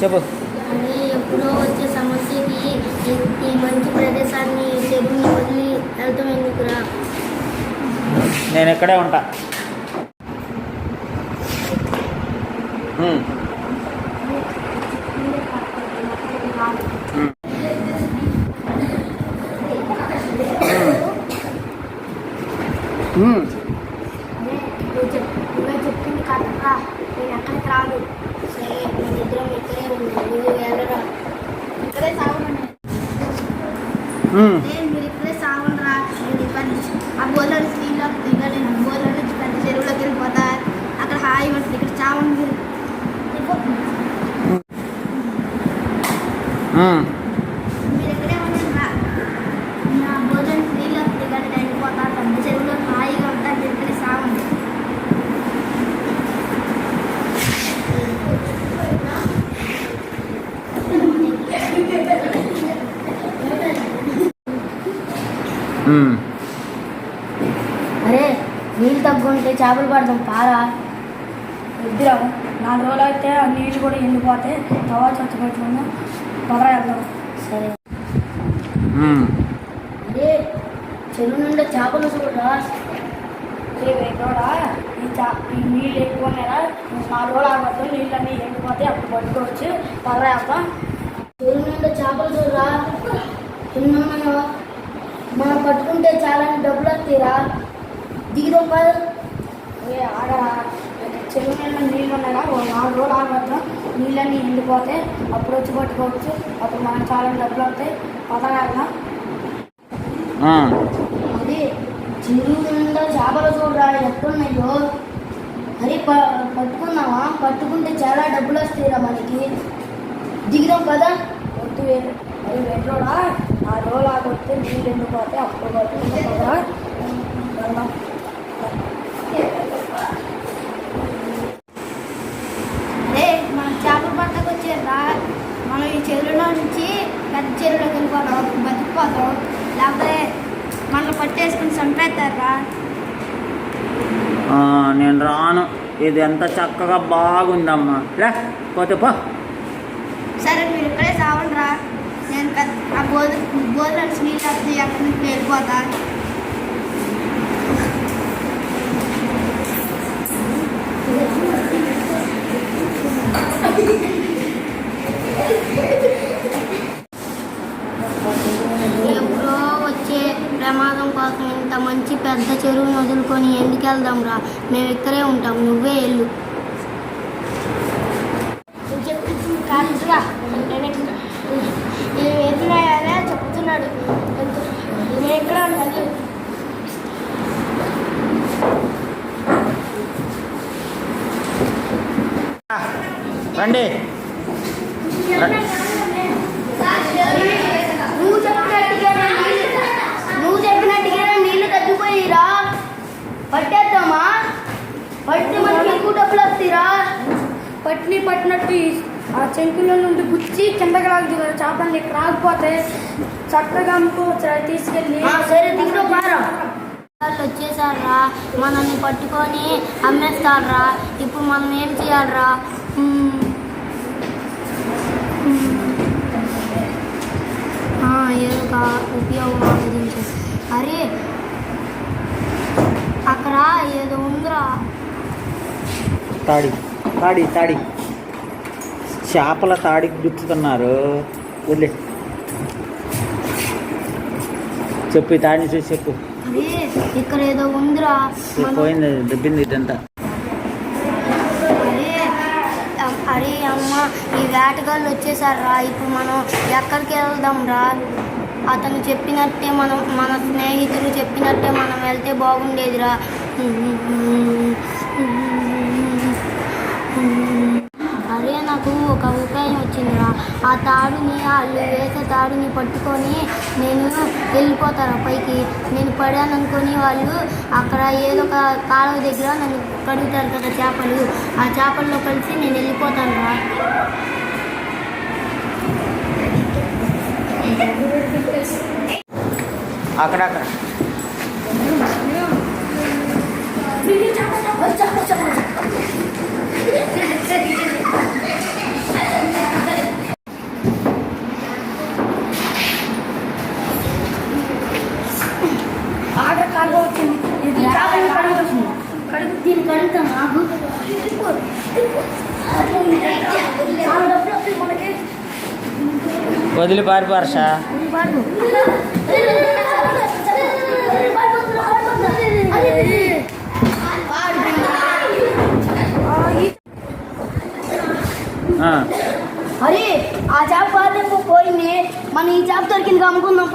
చెప్పు. ఎప్పుడో వచ్చే సమస్యకి ఈ- మంచి ప్రదేశాన్ని చెరువుని వదిలి వెళ్తాం ఎందుకురా? నేను ఇక్కడే ఉంటా ఉమ్, ఉమ్. ఉమ్. అదే నువ్వు చెప్ నువ్వే చెప్పింది కరెక్ట్రా నేను ఎక్కడికి రాను సరే మన ఇద్దరం ఇక్కడే ఉన్నాం నువ్వు వెళ్ళరా ఇక్కడే సాగుండి ఉమ్. నేను మీరు ఇక్కడే సాగుండ్రా నేను ఇక్కడ నుంచి ఆ బోర్లో నుంచి నీళ్ళకి దిగాలి నేను బోర్లో నుంచి పెద్ద చెరువులోకి వెళ్ళిపోతా అక్కడ హాయి ఉంటుంది ఇక్కడ చావండి మీరు ఉమ్. మీరు ఇక్కడే ఉండండిరా నా బోర్లో నుంచి నీళ్ళకి దిగాలి నేను వెళ్ళిపోతా పెద్ద చెరువులో హాయిగా ఉంటా మీరు ఇక్కడే సాగుండి ఉమ్. అరే నీళ్ళు తగ్గుంటే చేపలు పడదాం పారా. ఇద్దరం నాలుగు రోజులు అయితే ఆ నీళ్ళు కూడా ఎండిపోతే తర్వాత చచ్చిపోతున్నాం పొగర వెళ్దాం. సరే. అరే చెరువు నుండి చేపలు చూడరా? ఈ చా ఈ నీళ్ళు ఎక్కువ ఉన్నాయా నాలుగు రోజులు ఆగొద్దు నీళ్ళన్నీ ఎండిపోతే అప్పుడు పట్టుకోవచ్చు పొగర వెళ్దాం. చెరువు నుండి చేపలు చూడరా? ఎన్నున్నాయో మనం పట్టుకుంటే చాలా డబ్బులు వస్తాయిరా. కాదు ఏ ఆగరా. చెరువు నీళ్ళ నీళ్ళు ఉన్నాయా ఓ నాలుగు రోజులు ఆగొద్దు నీళ్ళన్నీ ఎండిపోతే అప్పుడు వచ్చి పట్టుకోవచ్చు. అప్పుడు మనం చాలా డబ్బులు వస్తాయి. ఆ. అదే చెరువు నిండా చేపలు చూడరా. ఎక్కడున్నాయో. ప పట్టుకున్నావా పట్టుకుంటే చాలా డబ్బులు వస్తాయిరా మనకి. దిగుదాం కదా వద్దు వేరు అది వెంట్రోడా ఆ రోజులు ఆగొస్తే నీళ్ళు ఎండిపోతే అప్పుడు పొగర వెళ్దాం అదే మనం చేపలు పట్టకు వచ్చేదా? మనం ఈ చెరువులో నుంచి పెద్ద చెరువులోకి వెళ్ళిపోతాం బతికిపోతాం. లేకపోతే మనల్ని పట్టేసుకుని చంపేస్తారా? ఆ, నేను రాను. ఇది ఎంత చక్కగా బాగుందమ్మా. లే పోతే పో. సరే మీరు పెద్ద ఆ బోధ బోధ నుంచి నీళ్ళు వస్తే అక్కడి నుంచి వెళ్ళిపోతా ఎప్పుడో వచ్చే ప్రమాదం కోసం ఇంత మంచి పెద్ద చెరువుని వదులుకొని ఎందుకు వెళ్దాం రా? మేము ఇక్కడే ఉంటాం నువ్వే వెళ్ళు. రండి. నువ్వు చెప్పినట్టుగా నువ్వు చెప్పినట్టుగా నీళ్ళు తగ్గిపోయిరా. పట్టేద్దామా? పట్టి మనకి ఎక్కువ డబ్బులు వస్తాయిరా. పట్టిని పట్టినట్టు ఆ చెంకుల నుండి గుచ్చి కిందకి కదా చేపలు రాకపోతే చక్కగా అమ్ముకోవచ్చు. తీసుకెళ్ళి సరే పారా వాళ్ళు వచ్చేసారా మనల్ని పట్టుకొని అమ్మేస్తారా ఇప్పుడు మనం ఏం చేయాలరా? ఏదో ఒక ఉపయోగం ఆలోచించు. అరే అక్కడ ఏదో ఉందిరా. తాడి తాడి తాడి. చేపల తాడికి గుచ్చుతున్నారు. వదిలే. చెప్పు తాడిని చూసి చెప్పు. అరే ఇక్కడ ఏదో ఉందిరా. పోయింది దెబ్బింది ఇదంతా. అరే అమ్మ ఈ వేటగాళ్ళు వచ్చేసారా ఇప్పుడు మనం ఎక్కడికి వెళ్దాం రా అతను చెప్పినట్టే మనం మన స్నేహితులు చెప్పినట్టే మనం వెళ్తే బాగుండేదిరా అరే నాకు ఒక ఉపాయం వచ్చిందిరా. ఆ తాడుని వాళ్ళు వేసే తాడుని పట్టుకొని నేను వెళ్ళిపోతాను పైకి. నేను పడాను అనుకొని వాళ్ళు అక్కడ ఏదో ఒక కాలువ దగ్గర నన్ను కడుగుతారు కదా చేపలు. ఆ చేపల్లో కలిసి నేను వెళ్ళిపోతాను రా. అక్కడక్కడ. వస్తాయి మనకి వదిలి పారిపో హర్ష ఆ, అరే ఆ చేప పాతే పోయింది. మన ఈ చేప దొరికింది అమ్ముకుందాం